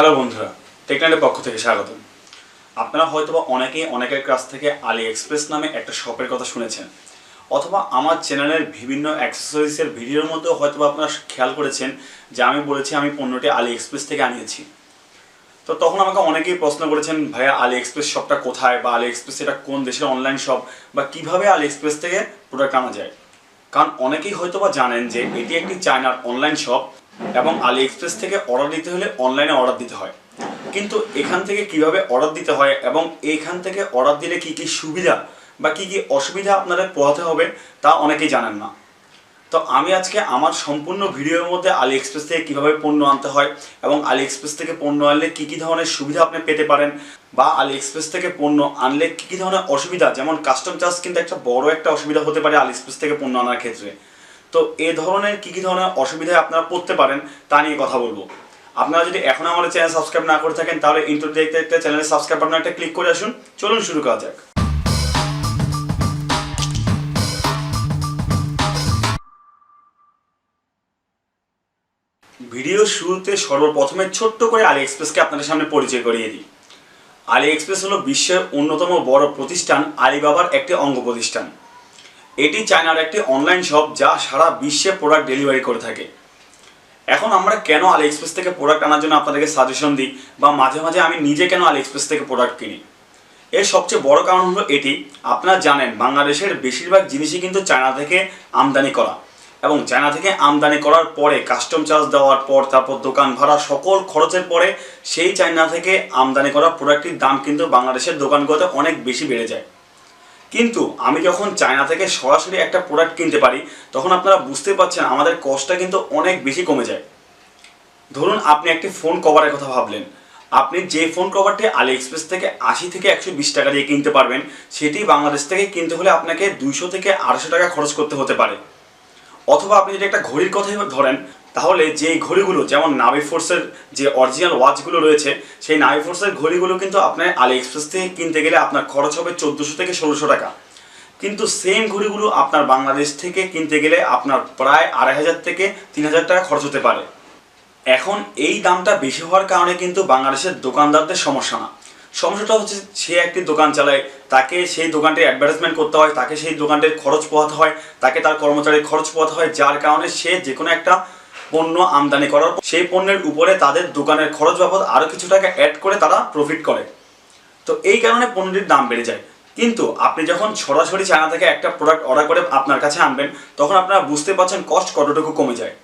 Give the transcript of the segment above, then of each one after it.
Hello বন্ধুরা, টেকনাইটের পক্ষ থেকে স্বাগত আপনারা হয়তোবা অনেকেই অনেকের কাছ থেকে আলি এক্সপ্রেস নামে একটা শপের কথা শুনেছেন, অথবা আমার চ্যানেলের বিভিন্ন অ্যাক্সেসরিজের ভিডিওর মধ্যেও হয়তোবা আপনারা খেয়াল করেছেন যে আমি বলেছি আমি পণ্যটি আলি এক্সপ্রেস থেকে আনিয়েছি। তো তখন আমাকে অনেকেই প্রশ্ন করেছেন, ভাইয়া আলি এক্সপ্রেস শপটা কোথায় বা আলি এক্সপ্রেস এটা কোন দেশের অনলাইন শপ বা কীভাবে আলি এক্সপ্রেস থেকে প্রোডাক্ট আনা যায়? কারণ অনেকেই হয়তোবা জানেন যে এটি একটি চায়নার অনলাইন শপ এবং আলি এক্সপ্রেস থেকে অর্ডার দিতে হলে অনলাইনে অর্ডার দিতে হয়। কিন্তু এখান থেকে কীভাবে অর্ডার দিতে হয় এবং এখান থেকে অর্ডার দিলে কি কি সুবিধা বা কি কি অসুবিধা আপনাদের পোহাতে হবে, তা অনেকেই জানেন না। তো আমি আজকে আমার সম্পূর্ণ ভিডিওর মধ্যে আলি এক্সপ্রেস থেকে কীভাবে পণ্য আনতে হয় এবং আলি এক্সপ্রেস থেকে পণ্য আনলে কী কী ধরনের সুবিধা আপনি পেতে পারেন বা আলি এক্সপ্রেস থেকে পণ্য আনলে কী কী ধরনের অসুবিধা, যেমন কাস্টম চার্জ কিন্তু একটা বড় একটা অসুবিধা হতে পারে আলি এক্সপ্রেস থেকে পণ্য আনার ক্ষেত্রে। তো এ ধরনের কী কী ধরনের অসুবিধায় আপনারা পড়তে পারেন, তা নিয়ে কথা বলব। আপনারা যদি এখন আমাদের চ্যানেল সাবস্ক্রাইব না করে থাকেন, তাহলে ইন্টার দেখতে দেখতে চ্যানেলে সাবস্ক্রাইব বাটন একটা ক্লিক করে আসুন। চলুন শুরু করা যাক। ভিডিও শুরুতে সর্বপ্রথমে ছোট্ট করে আলি এক্সপ্রেসকে আপনাদের সামনে পরিচয় করিয়ে দিই। আলি এক্সপ্রেস হলো বিশ্বের অন্যতম বড় প্রতিষ্ঠান, আলিবাবার একটি অঙ্গ প্রতিষ্ঠান। এটি চায়নার একটি অনলাইন শপ যা সারা বিশ্বে প্রোডাক্ট ডেলিভারি করে থাকে। এখন আমরা কেন আলি এক্সপ্রেস থেকে প্রোডাক্ট আনার জন্য আপনাদেরকে সাজেশন দিই বা মাঝে মাঝে আমি নিজে কেন আলি এক্সপ্রেস থেকে প্রোডাক্ট কিনি? এর সবচেয়ে বড় কারণ হলো এটি, আপনারা জানেন বাংলাদেশের বেশিরভাগ জিনিসই কিন্তু চায়না থেকে আমদানি করা এবং চায়না থেকে আমদানি করার পরে কাস্টম চার্জ দেওয়ার পর, তারপর দোকান ভাড়া সকল খরচের পরে সেই চায়না থেকে আমদানি করা প্রোডাক্টটির দাম কিন্তু বাংলাদেশের দোকানগুলোতে অনেক বেশি বেড়ে যায়। কিন্তু আমি যখন চায়না থেকে সরাসরি একটা প্রোডাক্ট কিনতে পারি, তখন আপনারা বুঝতে পারছেন আমাদের কস্টটা কিন্তু অনেক বেশি কমে যায়। ধরুন আপনি একটি ফোন কভারের কথা ভাবলেন। আপনি যে ফোন কভারটি আলি এক্সপ্রেস থেকে আশি থেকে একশো বিশ টাকা দিয়ে কিনতে পারবেন, সেটি বাংলাদেশ থেকে কিনতে হলে আপনাকে দুইশো থেকে আড়াইশো টাকা খরচ করতে হতে পারে। অথবা আপনি যদি একটা ঘড়ির কথাই ধরেন তাহলে যেই ঘড়িগুলো, যেমন নাভি ফোর্সের যে অরিজিনাল ওয়াচগুলো রয়েছে, সেই নাভি ফোর্সের ঘড়িগুলো কিন্তু আপনার আলি এক্সপ্রেস থেকে কিনতে গেলে আপনার খরচ হবে চোদ্দোশো থেকে ষোলোশো টাকা। কিন্তু সেম ঘড়িগুলো আপনার বাংলাদেশ থেকে কিনতে গেলে আপনার প্রায় আড়াই হাজার থেকে তিন হাজার টাকা খরচ হতে পারে। এখন এই দামটা বেশি হওয়ার কারণে কিন্তু বাংলাদেশের দোকানদারদের সমস্যা না। সমস্যাটা হচ্ছে সে একটি দোকান চালায়, তাকে সেই দোকানটির অ্যাডভার্টাইজমেন্ট করতে হয়, তাকে সেই দোকানটির খরচ পোহাতে হয়, তাকে তার কর্মচারীর খরচ পোহাতে হয়, যার কারণে সে যে কোনো একটা পণ্য আমদানি করার সেই পণ্যের উপরে তাদের দোকানের খরচ বাবদ আরও কিছু টাকা অ্যাড করে তারা প্রফিট করে। তো এই কারণে পণ্যটির দাম বেড়ে যায়। কিন্তু আপনি যখন সরাসরি চায়না থেকে একটা প্রোডাক্ট অর্ডার করে আপনার কাছে আনবেন, তখন আপনারা বুঝতে পারছেন কস্ট কতটুকু কমে যায়।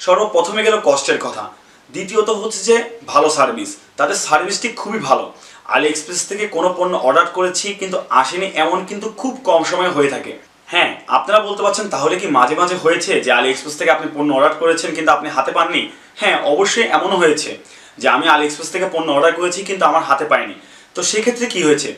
সর্বপ্রথমে গেল কস্টের কথা। দ্বিতীয়ত হচ্ছে যে ভালো সার্ভিস তাদের সার্ভিসটি খুবই ভালো। আলি এক্সপ্রেস থেকে কোনো পণ্য অর্ডার করেছি, কিন্তু আসেনি, এমন কিন্তু খুব কম সময় হয়ে থাকে। হ্যাঁ আপনারা বলতে পারছেন তাহলে কি মাঝে মাঝে হয়েছে যে আলি এক্সপ্রেস থেকে আপনি পণ্য অর্ডার করেছেন কিন্তু আপনি হাতে পাননি? হ্যাঁ অবশ্যই এমনও হয়েছে যে আমি আলি এক্সপ্রেস থেকে পণ্য অর্ডার করেছি কিন্তু আমার হাতে পাইনি। তো সেক্ষেত্রে কি হয়েছে?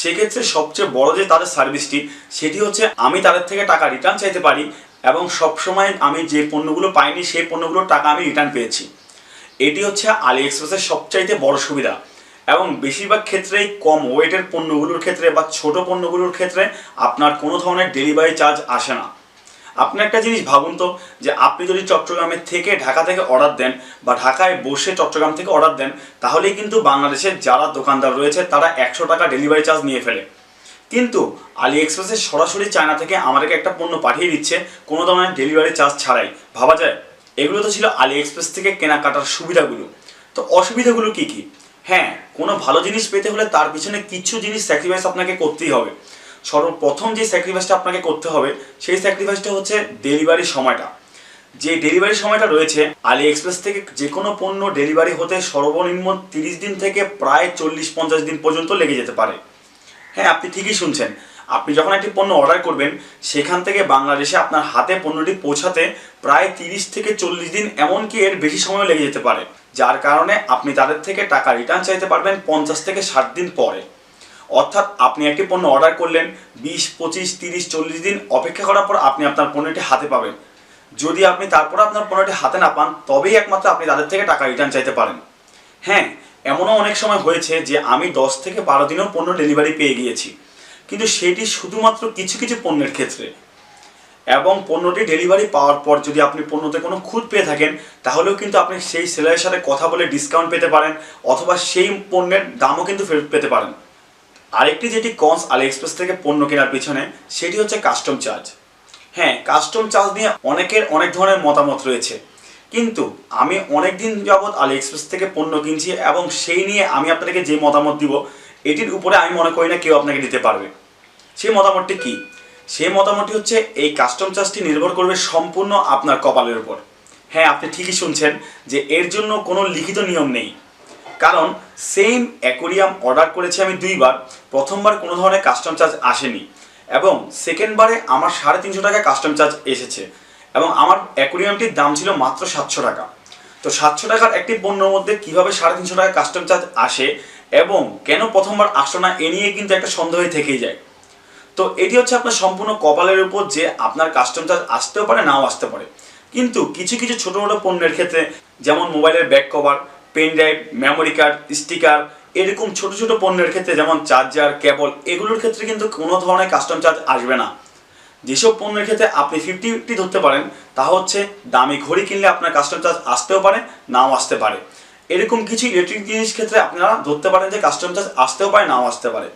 সেক্ষেত্রে সবচেয়ে বড় যে তাদের সার্ভিসটি, সেটি হচ্ছে আমি তাদের থেকে টাকা রিটার্ন চাইতে পারি এবং সবসময় আমি যে পণ্যগুলো পাইনি, সেই পণ্যগুলোর টাকা আমি রিটার্ন পেয়েছি। এটি হচ্ছে আলি এক্সপ্রেসের সবচাইতে বড় সুবিধা। এবং বেশিরভাগ ক্ষেত্রেই কম ওয়েটের পণ্যগুলোর ক্ষেত্রে বা ছোট পণ্যগুলোর ক্ষেত্রে আপনার কোনো ধরনের ডেলিভারি চার্জ আসে না। আপনি একটা জিনিস ভাবুন তো, যে আপনি যদি চট্টগ্রামের থেকে ঢাকা থেকে অর্ডার দেন বা ঢাকায় বসে চট্টগ্রাম থেকে অর্ডার দেন, তাহলেই কিন্তু বাংলাদেশের যারা দোকানদার রয়েছে, তারা একশো টাকা ডেলিভারি চার্জ নিয়ে ফেলে। কিন্তু আলি এক্সপ্রেসের সরাসরি চায়না থেকে আমাদেরকে একটা পণ্য পাঠিয়ে দিচ্ছে, কোনো ধরনের ডেলিভারি চার্জ ছাড়াই। ভাবা যায়? এগুলো তো ছিল আলি এক্সপ্রেস থেকে কেনাকাটার সুবিধাগুলো। তো অসুবিধাগুলো কি কি? হ্যাঁ কোনো ভালো জিনিস পেতে হলে তার পিছনে কিছু জিনিস স্যাক্রিফাইস আপনাকে করতেই হবে। সর্বপ্রথম যে স্যাক্রিফাইসটা আপনাকে করতে হবে, সেই স্যাক্রিফাইসটা হচ্ছে ডেলিভারি সময়টা। যে ডেলিভারি সময়টা রয়েছে আলি এক্সপ্রেস থেকে যে কোনো পণ্য ডেলিভারি হতে সর্বনিম্ন তিরিশ দিন থেকে প্রায় চল্লিশ পঞ্চাশ দিন পর্যন্ত লেগে যেতে পারে। হ্যাঁ আপনি ঠিকই শুনছেন। আপনি যখন একটি পণ্য অর্ডার করবেন, সেখান থেকে বাংলাদেশে আপনার হাতে পণ্যটি পৌঁছাতে প্রায় তিরিশ থেকে চল্লিশ দিন এমনকি এর বেশি সময় লেগে যেতে পারে, যার কারণে আপনি তাদের থেকে টাকা রিটার্ন চাইতে পারবেন পঞ্চাশ থেকে ষাট দিন পরে। অর্থাৎ আপনি একটি পণ্য অর্ডার করলেন, বিশ, পঁচিশ, তিরিশ, চল্লিশ দিন অপেক্ষা করার পর আপনি আপনার পণ্যটি হাতে পাবেন। যদি আপনি তারপর আপনার পণ্যটি হাতে না পান, তবেই একমাত্র আপনি তাদের থেকে টাকা রিটার্ন চাইতে পারেন। হ্যাঁ এমনও অনেক সময় হয়েছে যে আমি দশ থেকে বারো দিনেও পণ্য ডেলিভারি পেয়ে গিয়েছি। কিন্তু সেটি শুধুমাত্র কিছু কিছু পণ্যের ক্ষেত্রে। এবং পণ্যটি ডেলিভারি পাওয়ার পর যদি আপনি পণ্যতে কোনো খুঁত পেয়ে থাকেন, তাহলেও কিন্তু আপনি সেই সেলারের সাথে কথা বলে ডিসকাউন্ট পেতে পারেন, অথবা সেই পণ্যের দামও কিন্তু ফেরত পেতে পারেন। আরেকটি যেটি কনস আলি এক্সপ্রেস থেকে পণ্য কেনার পিছনে, সেটি হচ্ছে কাস্টম চার্জ হ্যাঁ কাস্টম চার্জ নিয়ে অনেকের অনেক ধরনের মতামত রয়েছে। কিন্তু আমি অনেক দিন যাবৎ আলি এক্সপ্রেস থেকে পণ্য কিনছি এবং সেই নিয়ে আমি আপনাদেরকে যে মতামত দিব, এটির উপরে আমি মনে করি না কেউ আপনাকে দিতে পারবে। সেই মতামতটি কি? সেই মতামতটি হচ্ছে, এই কাস্টম চার্জটি নির্ভর করবে সম্পূর্ণ আপনার কপালের উপর। হ্যাঁ আপনি ঠিকই শুনছেন যে এর জন্য কোনো লিখিত নিয়ম নেই। কারণ সেম অ্যাকোরিয়াম অর্ডার করেছি আমি দুইবার, প্রথমবার কোনো ধরনের কাস্টম চার্জ আসেনি এবং সেকেন্ডবারে আমার সাড়ে তিনশো টাকা কাস্টম চার্জ এসেছে এবং আমার অ্যাকোরিয়ামটির দাম ছিল মাত্র সাতশো টাকা। তো সাতশো টাকার একটি পণ্যের মধ্যে কীভাবে সাড়ে তিনশো টাকা কাস্টম চার্জ আসে এবং কেন প্রথমবার আসলো না, এ নিয়ে কিন্তু একটা সন্দেহ থেকেই যায়। তো এটি হচ্ছে আপনার সম্পূর্ণ কপালের উপর যে আপনার কাস্টম চার্জ আসতেও পারে, নাও আসতে পারে। কিন্তু কিছু কিছু ছোটো ছোটো পণ্যের ক্ষেত্রে, যেমন মোবাইলের back cover pen drive memory card sticker এরকম ছোট ছোট পণ্যের ক্ষেত্রে যেমন চার্জার কেবল এগুলোর ক্ষেত্রে কিন্তু কোনো ধরনের কাস্টম চার্জ আসবে না। যেসব পণ্যের ক্ষেত্রে আপনি ফিফটি ফিফটি ধরতে পারেন, তা হচ্ছে দামি ঘড়ি কিনলে আপনার কাস্টম চার্জ আসতেও পারে, নাও আসতে পারে। এরকম কিছু ইলেকট্রিক জিনিস ক্ষেত্রে আপনারা ধরতে পারেন যে কাস্টম চার্জ আসতেও পারে, নাও আসতে পারে।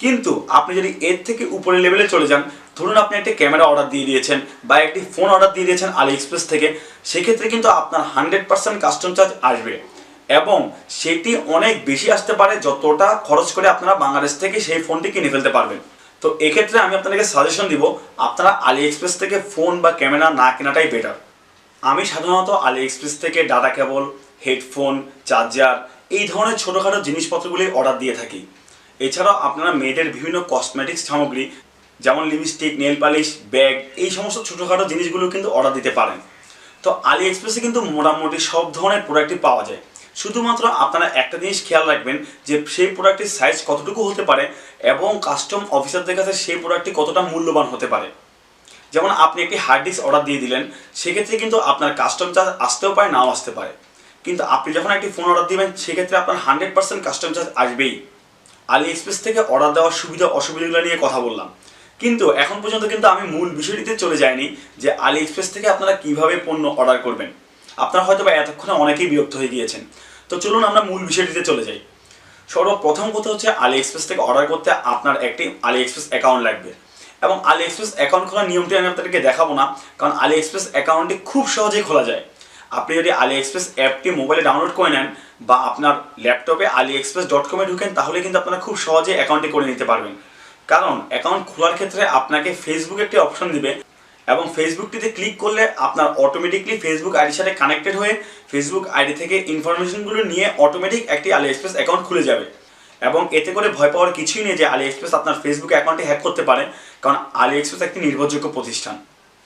কিন্তু আপনি যদি এর থেকে উপরের লেভেলে চলে যান, ধরুন আপনি একটি ক্যামেরা অর্ডার দিয়ে দিয়েছেন বা একটি ফোন অর্ডার দিয়ে দিয়েছেন আলি এক্সপ্রেস থেকে, সেক্ষেত্রে কিন্তু আপনার হান্ড্রেড পার্সেন্ট কাস্টম চার্জ আসবে। এবং সেটি অনেক বেশি আসতে পারে যতটা খরচ করে আপনারা বাংলাদেশ থেকে সেই ফোনটি কিনে ফেলতে পারবেন। তো এক্ষেত্রে আমি আপনাদেরকে সাজেশন দিব, আপনারা আলি এক্সপ্রেস থেকে ফোন বা ক্যামেরা না কেনাটাই বেটার আমি সাধারণত আলি এক্সপ্রেস থেকে ডাটা কেবল হেডফোন চার্জার এই ধরনের ছোটোখাটো জিনিসপত্রগুলি অর্ডার দিয়ে থাকি। এছাড়াও আপনারা মেয়েদের বিভিন্ন কসমেটিক্স সামগ্রী, যেমন লিপস্টিক নেল পালিশ ব্যাগ এই সমস্ত ছোটোখাটো জিনিসগুলো কিন্তু অর্ডার দিতে পারেন। তো আলি এক্সপ্রেসে কিন্তু মোটামুটি সব ধরনের প্রোডাক্টই পাওয়া যায়। শুধুমাত্র আপনারা একটা জিনিস খেয়াল রাখবেন যে সেই প্রোডাক্টের সাইজ কতটুকু হতে পারে এবং কাস্টম অফিসারদের কাছে সেই প্রোডাক্টটি কতটা মূল্যবান হতে পারে। যেমন আপনি একটি হার্ড ডিস্ক অর্ডার দিয়ে দিলেন, সেক্ষেত্রে কিন্তু আপনার কাস্টম চার্জ আসতেও পারে, নাও আসতে পারে। কিন্তু আপনি যখন একটি ফোন অর্ডার দিবেন, সেক্ষেত্রে আপনার হান্ড্রেড পার্সেন্ট কাস্টম চার্জ আসবেই। আলি এক্সপ্রেস থেকে অর্ডার দেওয়ার সুবিধা অসুবিধাগুলো নিয়ে কথা বললাম। কিন্তু এখন পর্যন্ত কিন্তু আমি মূল বিষয়টিতে চলে যাইনি যে আলি এক্সপ্রেস থেকে আপনারা কীভাবে পণ্য অর্ডার করবেন। আপনারা হয়তো বা এতক্ষণে অনেকেই বিরক্ত হয়ে গিয়েছেন। তো চলুন আমরা মূল বিষয়টিতে চলে যাই। সর্বপ্রথম কথা হচ্ছে আলি এক্সপ্রেস থেকে অর্ডার করতে আপনার একটি আলি এক্সপ্রেস অ্যাকাউন্ট লাগবে। এবং আলি এক্সপ্রেস অ্যাকাউন্ট খোলার নিয়মটি আমি আপনাদেরকে দেখাবো না, কারণ আলি এক্সপ্রেস অ্যাকাউন্টটি খুব সহজেই খোলা যায়। আপনি যদি আলি এক্সপ্রেস অ্যাপটি মোবাইলে ডাউনলোড করে নেন বা আপনার ল্যাপটপে আলি এক্সপ্রেস ডট কমে ঢুকেন, তাহলে কিন্তু আপনারা খুব সহজে অ্যাকাউন্টটি করে নিতে পারবেন। কারণ অ্যাকাউন্ট খোলার ক্ষেত্রে আপনাকে ফেসবুক একটি অপশন দিবে এবং ফেসবুকটিতে ক্লিক করলে আপনার অটোমেটিকলি ফেসবুক আইডির সাথে কানেক্টেড হয়ে ফেসবুক আইডি থেকে ইনফরমেশনগুলো নিয়ে অটোমেটিক একটি আলি এক্সপ্রেস অ্যাকাউন্ট খুলে যাবে। এবং এতে করে ভয় পাওয়ার কিছুই নেই যে আলি এক্সপ্রেস আপনার ফেসবুক অ্যাকাউন্টে হ্যাক করতে পারে, কারণ আলি এক্সপ্রেস একটি নির্ভরযোগ্য প্রতিষ্ঠান।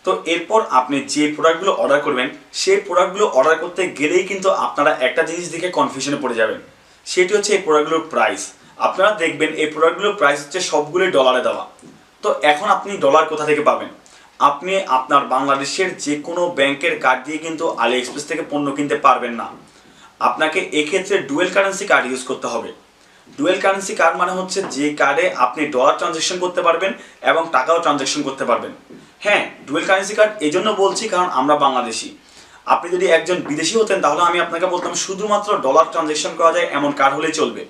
তো এরপর আপনি যে প্রোডাক্টগুলো অর্ডার করবেন, সেই প্রোডাক্টগুলো অর্ডার করতে গেলেই কিন্তু আপনারা একটা জিনিস দেখে কনফিউশনে পড়ে যাবেন। সেটি হচ্ছে এই প্রোডাক্টগুলোর প্রাইস আপনারা দেখবেন এই প্রোডাক্টগুলোর প্রাইস হচ্ছে সবগুলোই ডলারে দেওয়া। তো এখন আপনি ডলার কোথা থেকে পাবেন? আপনি আপনার বাংলাদেশের যে কোনো ব্যাংকের কার্ড দিয়ে কিন্তু আলি এক্সপ্রেস থেকে পণ্য কিনতে পারবেন না। আপনাকে এক্ষেত্রে ডুয়েল কারেন্সি কার্ড ইউজ করতে হবে। ডুয়েল কারেন্সি কার্ড মানে হচ্ছে যে কার্ডে আপনি ডলার ট্রানজ্যাকশন করতে পারবেন এবং টাকাও ট্রানজ্যাকশন করতে পারবেন। হ্যাঁ ডুয়েল কারেন্সি কার্ড এই জন্য বলছি কারণ আমরা বাংলাদেশি। আপনি যদি একজন বিদেশি হতেন তাহলে আমি আপনাকে বলতাম শুধুমাত্র ডলার ট্রানজ্যাকশন করা যায় এমন কার্ড হলেই চলবে।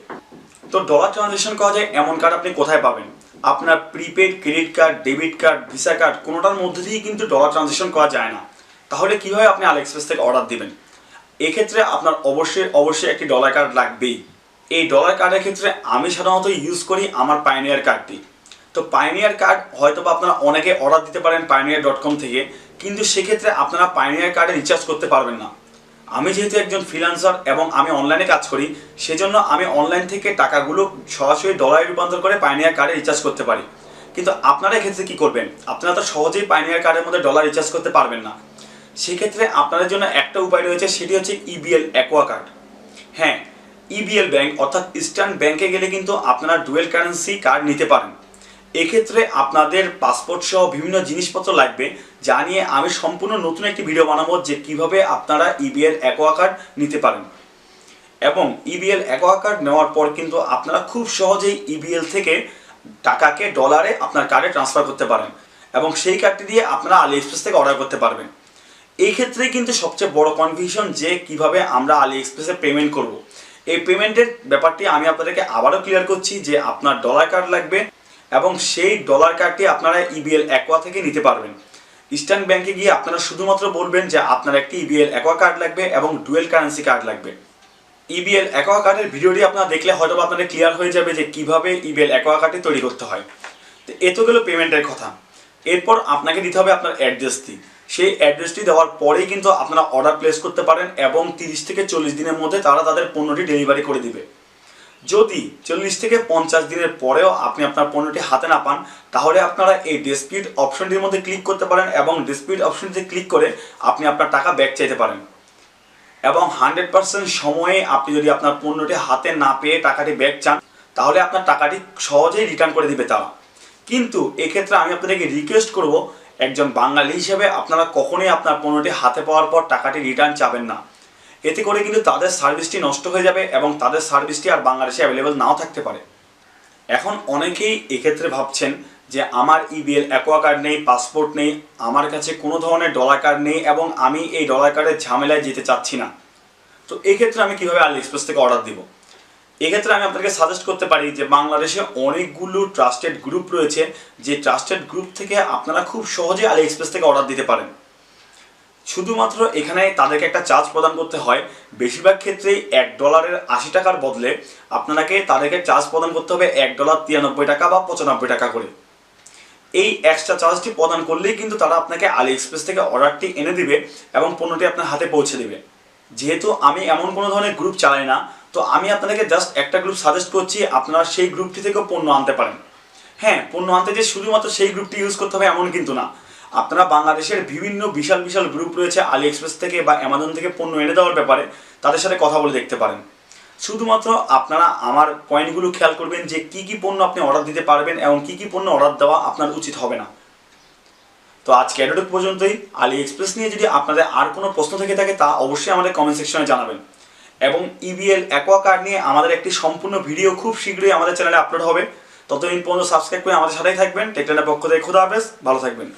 তো ডলার ট্রানজেকশন করা যায় এমন কার্ড আপনি কোথায় পাবেন? আপনার prepaid credit card debit card visa card কোনোটার মধ্যে দিয়েই কিন্তু ডলার ট্রানজ্যাকশন করা যায় না। তাহলে কীভাবে আপনি আলিএক্সপ্রেস থেকে অর্ডার দিবেন? এক্ষেত্রে আপনার অবশ্যই অবশ্যই একটি ডলার কার্ড লাগবেই। এই ডলার কার্ডের ক্ষেত্রে আমি সাধারণত ইউজ করি আমার পাইনিয়ার কার্ডটি তো পাইনিয়ার কার্ড হয়তো বা আপনারা অনেকে অর্ডার দিতে পারেন পাইনিয়ার ডট কম থেকে, কিন্তু সেক্ষেত্রে আপনারা পাইনিয়ার কার্ডে রিচার্জ করতে পারবেন না। আমি যেহেতু একজন ফ্রিলান্সার এবং আমি অনলাইনে কাজ করি, সেজন্য আমি অনলাইন থেকে টাকাগুলো সরাসরি ডলারে রূপান্তর করে পাইনিয়ার কার্ডে রিচার্জ করতে পারি। কিন্তু আপনারা এক্ষেত্রে কী করবেন? আপনারা তো সহজেই পাইনিয়ার কার্ডের মধ্যে ডলার রিচার্জ করতে পারবেন না। সেক্ষেত্রে আপনাদের জন্য একটা উপায় রয়েছে, সেটি হচ্ছে ইবিএল অ্যাকোয়া কার্ড হ্যাঁ ইবিএল ব্যাংক অর্থাৎ ইস্টার্ন ব্যাংকে গেলে কিন্তু আপনারা ডুয়েল কারেন্সি কার্ড নিতে পারেন। এক্ষেত্রে আপনাদের পাসপোর্ট সহ বিভিন্ন জিনিসপত্র লাগবে, যা নিয়ে আমি সম্পূর্ণ নতুন একটি ভিডিও বানাবো যে কীভাবে আপনারা ইবিএল অ্যাকোয়া কার্ড নিতে পারেন। এবং ইবিএল অ্যাকোয়া কার্ড নেওয়ার পর কিন্তু আপনারা খুব সহজেই ইবিএল থেকে টাকাকে ডলারে আপনার কার্ডে ট্রান্সফার করতে পারেন এবং সেই কার্ডটি দিয়ে আপনারা আলি এক্সপ্রেস থেকে অর্ডার করতে পারবেন। এই ক্ষেত্রে কিন্তু সবচেয়ে বড় কনফিউশন যে কীভাবে আমরা আলি এক্সপ্রেসে পেমেন্ট করব। এই পেমেন্টের ব্যাপারটি আমি আপনাদেরকে আবারও ক্লিয়ার করছি যে আপনার ডলার কার্ড লাগবে এবং সেই ডলার কার্ডটি আপনারা ইবিএল অ্যাকোয়া থেকে নিতে পারবেন। ইস্টার্ন ব্যাংকে গিয়ে আপনারা শুধুমাত্র বলবেন যে আপনার একটি ইবিএল অ্যাকোয়া কার্ড লাগবে এবং ডুয়েল কারেন্সি কার্ড লাগবে। ইবিএল অ্যাকোয়া কার্ডের ভিডিওটি আপনারা দেখলে হয়তো আপনাদের ক্লিয়ার হয়ে যাবে যে কীভাবে ইবিএল অ্যাকোয়া কার্ডটি তৈরি করতে হয়। তো এ তো গেল পেমেন্টের কথা। এরপর আপনাকে দিতে হবে আপনার অ্যাড্রেসটি সেই অ্যাড্রেসটি দেওয়ার পরেই কিন্তু আপনারা অর্ডার প্লেস করতে পারেন এবং তিরিশ থেকে চল্লিশ দিনের মধ্যে তারা তাদের পণ্যটি ডেলিভারি করে দিবে। যদি চল্লিশ থেকে পঞ্চাশ দিনের পরেও আপনি আপনার পণ্যটি হাতে না পান, তাহলে আপনারা এই ডিসপিউট অপশনটির মধ্যে ক্লিক করতে পারেন এবং ডিসপিউট অপশনটিতে ক্লিক করে আপনি আপনার টাকা ব্যাক চাইতে পারেন। এবং হান্ড্রেড পার্সেন্ট সময়ে আপনি যদি আপনার পণ্যটি হাতে না পেয়ে টাকাটি ব্যাক চান, তাহলে আপনার টাকাটি সহজেই রিটার্ন করে দিবে তারা। কিন্তু এক্ষেত্রে আমি আপনাদেরকে রিকোয়েস্ট করব একজন বাঙালি হিসেবে আপনারা কখনোই আপনার পণ্যটি হাতে পাওয়ার পর টাকাটি রিটার্ন চাবেন না। এতে করে কিন্তু তাদের সার্ভিসটি নষ্ট হয়ে যাবে এবং তাদের সার্ভিসটি আর বাংলাদেশে অ্যাভেলেবেল নাও থাকতে পারে। এখন অনেকেই এক্ষেত্রে ভাবছেন যে আমার ইবিএল অ্যাকোয়া কার্ড নেই পাসপোর্ট নেই, আমার কাছে কোনো ধরনের ডলার কার্ড নেই এবং আমি এই ডলার কার্ডের ঝামেলায় যেতে চাচ্ছি না। তো এক্ষেত্রে আমি কীভাবে আলি এক্সপ্রেস থেকে অর্ডার দিব? এক্ষেত্রে আমি আপনাকে সাজেস্ট করতে পারি যে বাংলাদেশে অনেকগুলো ট্রাস্টেড গ্রুপ রয়েছে, যে ট্রাস্টেড গ্রুপ থেকে আপনারা খুব সহজে আলি এক্সপ্রেস থেকে অর্ডার দিতে পারেন। শুধুমাত্র এখানে তাদেরকে একটা চার্জ প্রদান করতে হয়। বেশিরভাগ ক্ষেত্রেই এক ডলারের আশি টাকার বদলে আপনাকে তাদেরকে চার্জ প্রদান করতে হবে এক ডলার তিরানব্বই টাকা বা পঁচানব্বই টাকা করে। এই এক্সট্রা চার্জটি প্রদান করলেই কিন্তু তারা আপনাকে আলি এক্সপ্রেস থেকে অর্ডারটি এনে দিবে এবং পণ্যটি আপনার হাতে পৌঁছে দিবে। যেহেতু আমি এমন কোনো ধরনের গ্রুপ চালাই না তো আমি আপনাদেরকে জাস্ট একটা গ্রুপ সাজেস্ট করছি, আপনারা সেই গ্রুপটি থেকেও পণ্য আনতে পারেন। হ্যাঁ পণ্য আনতে যে শুধুমাত্র সেই গ্রুপটি ইউজ করতে হবে, এমন কিন্তু না। আপনারা বাংলাদেশের বিভিন্ন বিশাল বিশাল গ্রুপ রয়েছে আলি এক্সপ্রেস থেকে বা অ্যামাজন থেকে পণ্য এনে দেওয়ার ব্যাপারে, তাদের সাথে কথা বলে দেখতে পারেন। শুধুমাত্র আপনারা আমার পয়েন্টগুলো খেয়াল করবেন যে কি কি পণ্য আপনি অর্ডার দিতে পারবেন এবং কি কি পণ্য অর্ডার দেওয়া আপনার উচিত হবে না। তো আজকে এতটুকু পর্যন্তই। আলি এক্সপ্রেস নিয়ে যদি আপনাদের আর কোনো প্রশ্ন থেকে থাকে, তা অবশ্যই আমাদের কমেন্ট সেকশনে জানাবেন। এবং E ইবিএল অ্যাকোয়া কার্ড নিয়ে আমাদের একটি সম্পূর্ণ ভিডিও খুব শীঘ্রই আমাদের চ্যানেলে আপলোড হবে। ততদিন পর্যন্ত সাবস্ক্রাইব করে আমাদের সাথেই থাকবেন। টেকটানের পক্ষ থেকে খুদা হাফেজ। ভালো থাকবেন।